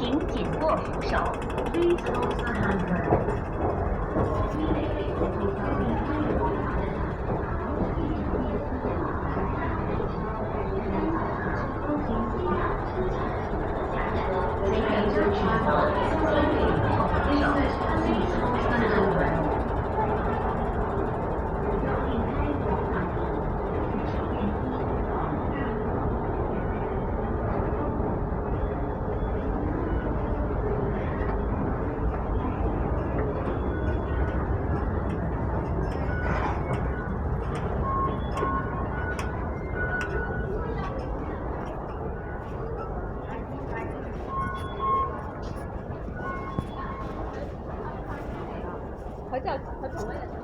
请紧握扶手叫他什么呀？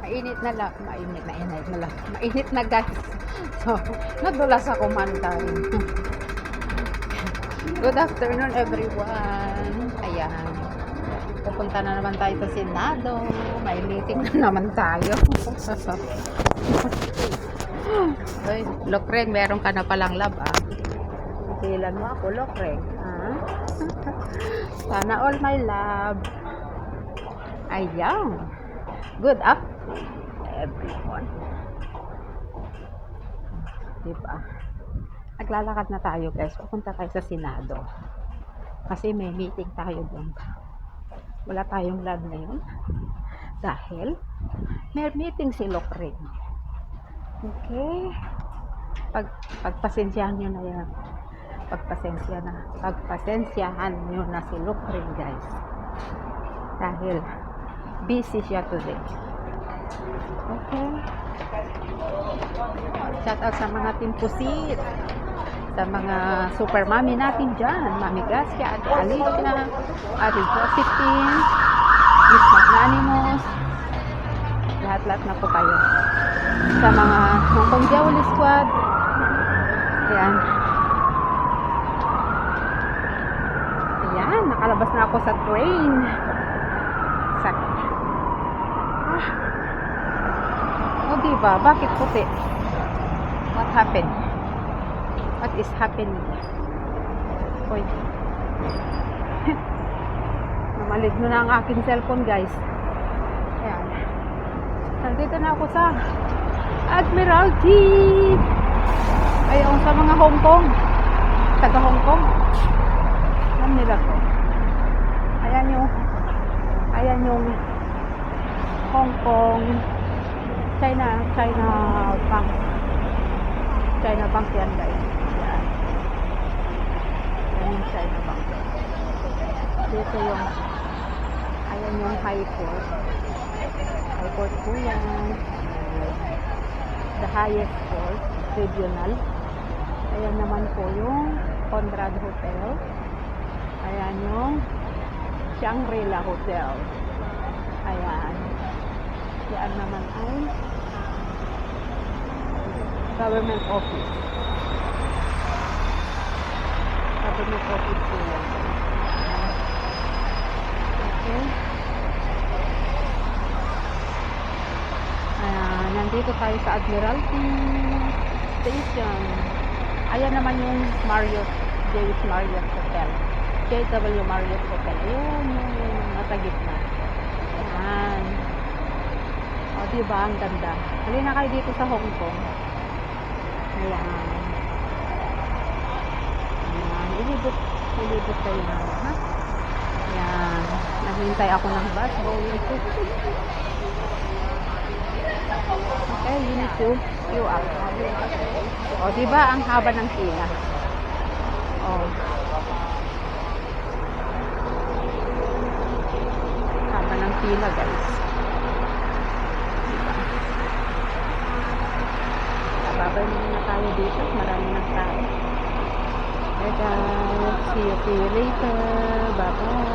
Mainit na lang. Mainit na init na lang. Mainit na guys. So, nadulas ako man tayo. Good afternoon everyone. Ayan. Pupunta na naman tayo sa Senado. May meeting na naman tayo. Ay, Lokren, meron ka na palang lab ah. Silan mo ako, Lokren. Ah? Sana all my love. Ayan. Good up, everyone. Diba? Naglalakad na tayo guys. Pupunta tayo sa Senado. Kasi may meeting tayo doon. Wala tayong lab ngayon. Dahil may meeting si Lokring. Okay. Pag, pagpasensyahan nyo na yan. Pagpasensya na. Pagpasensyahan nyo na si Lokring guys. Dahil busy siya today. Okay. Shout out sa mga timpusit. Sa mga super mami natin dyan. Mami Gaskia, Ate Alicia, Ate Josephine, Miss Magnanimous. Lahat-lahat na po kayo. Sa mga Hong Kong Squad. Ayan. Ayan, nakalabas na ako sa train. Sa Ah. O, diba? Bakit puti? What happened? What is happening? Uy. Namaligno na ang aking cellphone, guys. Ayan. Nandito na ako sa Admiralty. Ayun, sa mga Hong Kong. Taga Hong Kong. Alam nila ko. Ayan yung ayan yung Hong Kong China China Bank China Bank yan guys yan yan yung China Bank dito yung ayan yung high court high court po yan the highest court regional ayan naman po yung Conrad Hotel ayan yung Shangri-La Hotel. Ayan. Yan naman ay government office. Government office po yan. Okay. Ayan, nandito tayo sa Admiralty Station. Ayan naman yung Marriott, Davis Marriott Hotel. JW Marriott Hotel. Ayun, yung, yung nasa gitna. Ayan. O, diba? Ang ganda. Halina kayo dito sa Hong Kong. Ayan. Ayan. Ilibot, ilibot kayo na. Ha? Ayan. Naghintay ako ng bus. Going to. Okay, you need to queue up. O, diba? Ang haba ng pila. O. Haba ng pila, guys. Diba? Babay muna tayo dito. Marami ng tao. Okay guys. See you, see you later. Bye-bye.